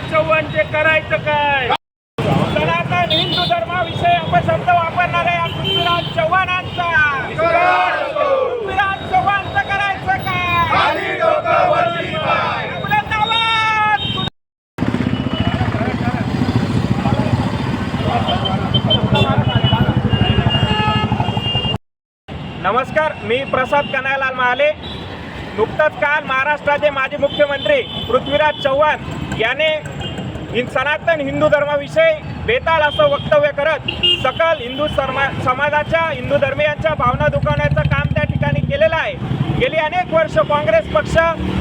पृथ्वीराज चव्हाणचे करायचं काय? सनातन हिंदू धर्माविषयी अपशब्द वापरणाऱ्या या पृथ्वीराज चव्हाणांचा. पृथ्वीराज चव्हाणचं करायचं काय! नमस्कार मी प्रसाद कन्हैयालाल महाले. नुकतंच काल महाराष्ट्राचे माजी मुख्यमंत्री पृथ्वीराज चव्हाण याने सनातन हिंदू धर्माविषयी बेताल असं वक्तव्य करत सकल हिंदू सरमा समाजाच्या हिंदू धर्मियांच्या भावना दुखावण्याचं काम त्या ठिकाणी केलेलं आहे. गेली अनेक वर्ष काँग्रेस पक्ष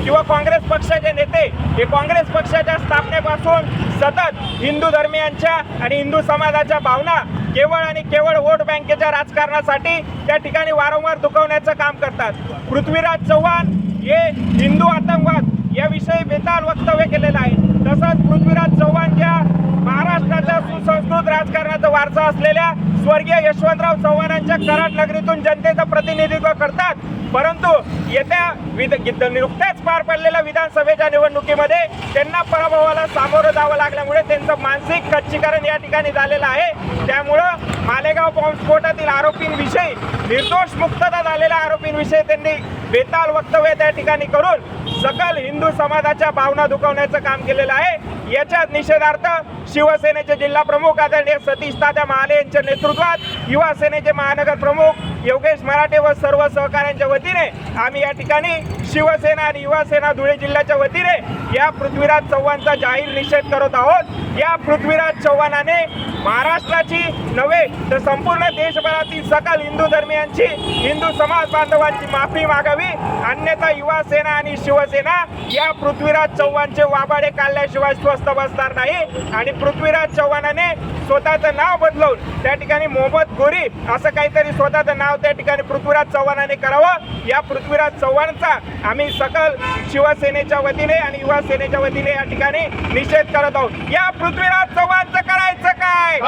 किंवा काँग्रेस पक्षाचे नेते हे काँग्रेस पक्षाच्या स्थापनेपासून सतत हिंदू धर्मियांच्या आणि हिंदू समाजाच्या भावना केवळ आणि केवळ वोट बँकेच्या राजकारणासाठी त्या ठिकाणी वारंवार दुखवण्याचं काम करतात. पृथ्वीराज चव्हाण हे हिंदू आतंकवाद याविषयी बेताल वक्तव्य केलेलं आहे. राजकारणाचा वारसा असलेल्या स्वर्गीय यशवंतराव चव्हाणांच्या कराड नगरीतून जनतेचं प्रतिनिधित्व करतात. परंतु येत्या विध नुकत्याच पार पडलेल्या विधानसभेच्या निवडणुकीमध्ये त्यांना पराभवाला सामोरं जावं लागल्यामुळे त्यांचं मानसिक खच्चीकरण या ठिकाणी झालेलं आहे. त्यामुळं मालेगाव बॉम्बस्फोटातील आरोपींविषयी निर्दोष मुक्तता झालेल्या आरोपींविषयी त्यांनी बेताल वक्तव्य त्या ठिकाणी करून सकल हिंदू समाजाच्या भावना दुखवण्याचं काम केलेलं आहे. याच्यात निषेधार्थ शिवसेनेचे जिल्हा प्रमुख आदरणीय सतीश तात्या महाले यांच्या नेतृत्वात युवा सेनेचे महानगर प्रमुख योगेश मराठे व सर्व सहकाऱ्यांच्या वतीने आम्ही या ठिकाणी शिवसेना आणि युवासेना धुळे जिल्ह्याच्या वतीने या पृथ्वीराज चव्हाणचा जाहीर निषेध करत आहोत. या पृथ्वीराज चव्हाणाने महाराष्ट्राची नव्हे तर संपूर्ण देशभरातील सकल हिंदू धर्मियांची हिंदू समाज बांधवांची माफी मागावी. अन्यथा युवा सेना आणि शिवसेना या पृथ्वीराज चव्हाणचे वाबाडे काढल्याशिवाय स्वस्थ बसणार नाही. आणि पृथ्वीराज चव्हाणाने स्वतःचं नाव बदलवून त्या ठिकाणी मोहम्मद गोरी असं काहीतरी स्वतःचं नाव त्या ठिकाणी पृथ्वीराज चव्हाणाने करावं. या पृथ्वीराज चव्हाणचा आम्ही सकल शिवसेनेच्या वतीने आणि युवा सेनेच्या वतीने या ठिकाणी निषेध करत आहोत. या पृथ्वीराज चव्हाणचं करायचं काय?